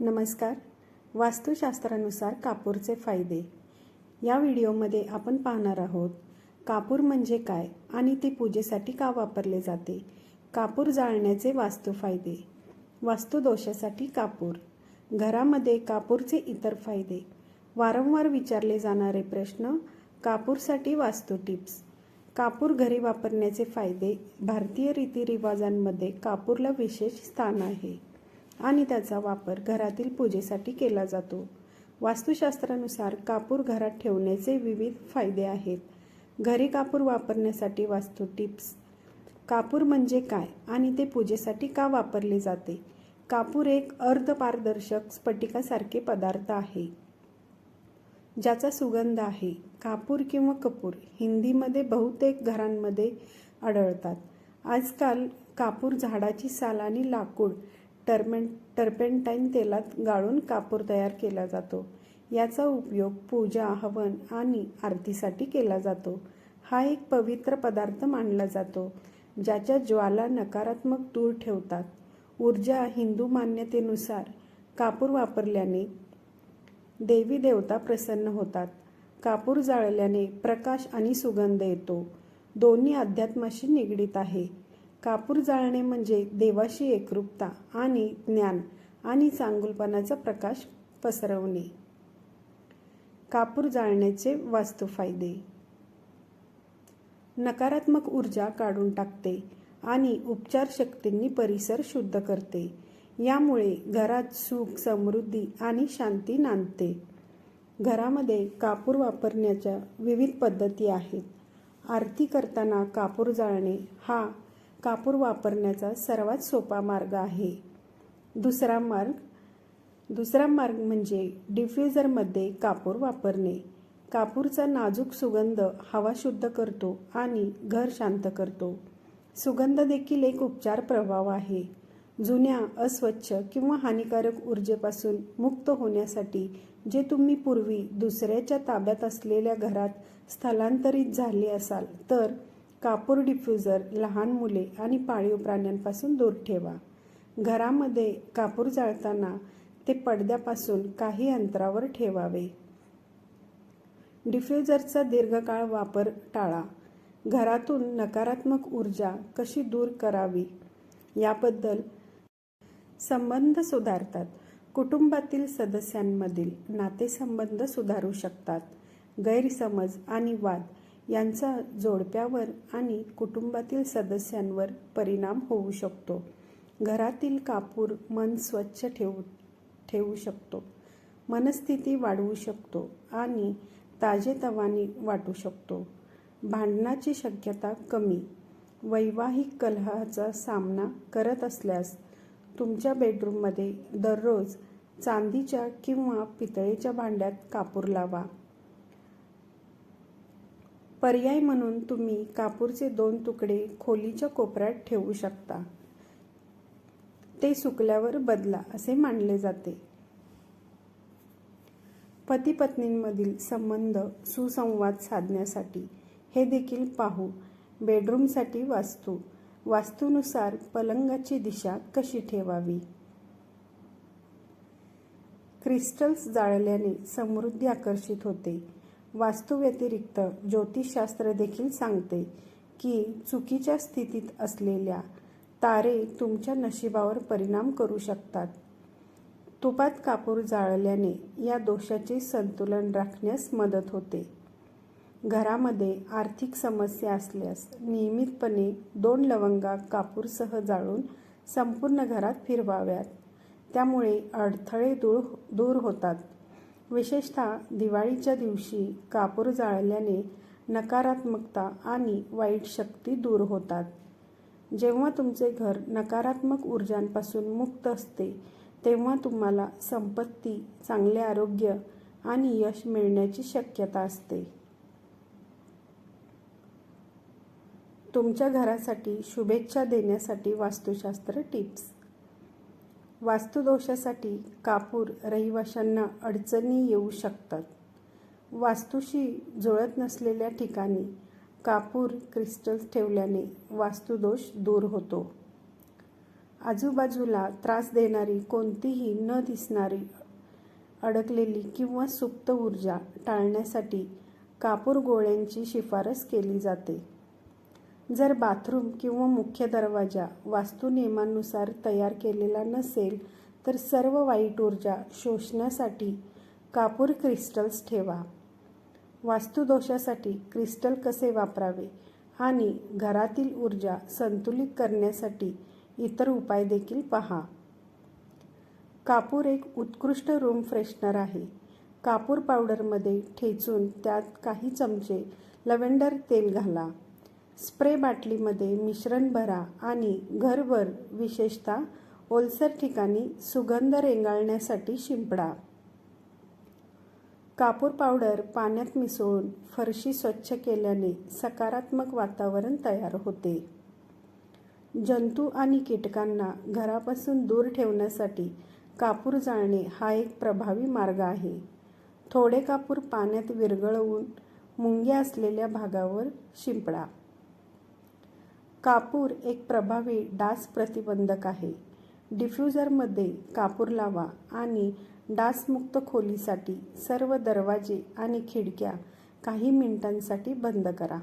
नमस्कार. वास्तुशास्त्रानुसार कापूरचे फायदे. या व्हिडिओमध्ये आपण पाहणार आहोत कापूर म्हणजे काय आणि ते पूजेसाठी का वापरले जाते? कापूर जाळण्याचे वास्तू फायदे. वास्तुदोषासाठी कापूर. घरामध्ये कापूरचे इतर फायदे. वारंवार विचारले जाणारे प्रश्न कापूरसाठी वास्तू टिप्स. कापूर घरी वापरण्याचे फायदे भारतीय रीतिरिवाजांमध्ये कापूरला विशेष स्थान आहे. आणि त्याचा वापर घरातील पूजेसाठी केला जातो. वास्तुशास्त्रानुसार कापूर घरात ठेवण्याचे विविध फायदे आहेत. घरी कापूर वापरण्यासाठी वास्तू टिप्स. कापूर म्हणजे काय आणि ते पूजेसाठी का वापरले जाते? कापूर एक अर्धपारदर्शक स्फटिकासारखे पदार्थ आहे. ज्याचा सुगंध आहे. कापूर किंवा कपूर हिंदीमध्ये बहुतेक घरांमध्ये आढळतात. आजकाल कापूर झाडाची साल आणि लाकूड टर्मेन टर्पेंटाईन तेलात गाळून कापूर तयार केला जातो. याचा उपयोग पूजा हवन आणि आरतीसाठी केला जातो. हा एक पवित्र पदार्थ मानला जातो ज्याच्या ज्वाला नकारात्मक दूर ठेवतात. ऊर्जा हिंदू मान्यतेनुसार कापूर वापरल्याने देवी देवता प्रसन्न होतात. कापूर जाळल्याने प्रकाश आणि सुगंध येतो. दोन्ही अध्यात्माशी निगडीत आहे. कापूर जाळणे म्हणजे देवाशी एकरूपता आणि ज्ञान आणि चांगुलपणाचा प्रकाश पसरवणे. कापूर जाळण्याचे वास्तू फायदे. नकारात्मक ऊर्जा काढून टाकते आणि उपचार शक्तींनी परिसर शुद्ध करते. यामुळे घरात सुख समृद्धी आणि शांती नांदते. घरामध्ये कापूर वापरण्याच्या विविध पद्धती आहेत. आरती करताना कापूर जाळणे हा कापूर वापरण्याचा सर्वात सोपा मार्ग आहे. दुसरा मार्ग दुसरा मार्ग म्हणजे डिफ्युजरमध्ये कापूर वापरणे. कापूरचा नाजूक सुगंध हवा शुद्ध करतो आणि घर शांत करतो. सुगंध देखील एक उपचार प्रभाव आहे. जुन्या अस्वच्छ किंवा हानिकारक ऊर्जेपासून मुक्त होण्यासाठी जे तुम्ही पूर्वी दुसऱ्याच्या ताब्यात असलेल्या घरात स्थलांतरित झाले असाल तर कापूर डिफ्युजर लहान मुले आणि पाळीव प्राण्यांपासून दूर ठेवा. घरामध्ये कापूर जाळताना ते पडद्यापासून काही अंतरावर ठेवावे. डिफ्युजरचा दीर्घकाळ वापर टाळा. घरातून नकारात्मक ऊर्जा कशी दूर करावी याबद्दल संबंध सुधारतात. कुटुंबातील सदस्यांमधील नातेसंबंध सुधारू शकतात. गैरसमज आणि वाद यांचा जोडप्यावर आणि कुटुंबातील सदस्यांवर परिणाम होऊ शकतो. घरातील कापूर मन स्वच्छ ठेवू ठेवू शकतो. मनस्थिती वाढवू शकतो आणि ताजेतवानी वाटू शकतो. भांडणाची शक्यता कमी. वैवाहिक कलहाचा सामना करत असल्यास तुमच्या बेडरूममध्ये दररोज चांदीच्या किंवा पितळेच्या भांड्यात कापूर लावा. पर्याय म्हणून तुम्ही कापूरचे दोन तुकडे खोलीच्या कोपऱ्यात ठेवू शकता. ते सुकल्यावर बदला असे मानले जाते. पती पत्नींमधील संबंध सुसंवाद साधण्यासाठी हे देखील पाहू. बेडरूमसाठी वास्तू. वास्तूनुसार पलंगाची दिशा कशी ठेवावी? क्रिस्टल्स जाळल्याने समृद्धी आकर्षित होते. वास्तूव्यतिरिक्त ज्योतिषशास्त्र देखील सांगते की चुकीच्या स्थितीत असलेल्या तारे तुमच्या नशिबावर परिणाम करू शकतात. तुपात कापूर जाळल्याने या दोषाचे संतुलन राखण्यास मदत होते. घरामध्ये आर्थिक समस्या असल्यास नियमितपणे दोन लवंगा कापूरसह जाळून संपूर्ण घरात फिरवाव्यात. त्यामुळे अडथळे दूर हो-, दूर होतात. विशेषतः दिवाळीच्या दिवशी कापूर जाळल्याने नकारात्मकता आणि वाईट शक्ती दूर होतात. जेव्हा तुमचे घर नकारात्मक ऊर्जांपासून मुक्त असते तेव्हा तुम्हाला संपत्ती चांगले आरोग्य आणि यश मिळण्याची शक्यता असते. तुमच्या घरासाठी शुभेच्छा देण्यासाठी वास्तुशास्त्र टिप्स. वास्तुदोषासाठी कापूर रहिवाशांना अडचणी येऊ शकतात. वास्तूशी जुळत नसलेल्या ठिकाणी कापूर क्रिस्टल्स ठेवल्याने वास्तुदोष दूर होतो. आजूबाजूला त्रास देणारी कोणतीही न दिसणारी अडकलेली किंवा सुप्त ऊर्जा टाळण्यासाठी कापूर गोळ्यांची शिफारस केली जाते. जर बाथरूम किंवा मुख्य दरवाजा वास्तू नियमानुसार तयार केलेला नसेल तर सर्व वाईट ऊर्जा शोषण्यासाठी कापूर क्रिस्टल्स ठेवा. वास्तुदोषासाठी क्रिस्टल कसे वापरावे आणि घरातील ऊर्जा संतुलित करण्यासाठी इतर उपाय देखील पहा. कापूर एक उत्कृष्ट रूम फ्रेशनर आहे. कापूर पावडरमध्ये ठेचून त्यात काही चमचे लव्हेंडर तेल घाला. स्प्रे बाटलीमध्ये मिश्रण भरा आणि घरभर विशेषतः ओलसर ठिकाणी सुगंध रेंगाळण्यासाठी शिंपडा. कापूर पावडर पाण्यात मिसळून फरशी स्वच्छ केल्याने सकारात्मक वातावरण तयार होते. जंतू आणि कीटकांना घरापासून दूर ठेवण्यासाठी कापूर जाळणे हा एक प्रभावी मार्ग आहे. थोडे कापूर पाण्यात विरघळवून मुंग्या असलेल्या भागावर शिंपडा. कापूर एक प्रभावी डास प्रतिबंधक आहे. डिफ्युजरमध्ये कापूर लावा आणि डासमुक्त खोलीसाठी सर्व दरवाजे आणि खिडक्या काही मिनिटांसाठी बंद करा.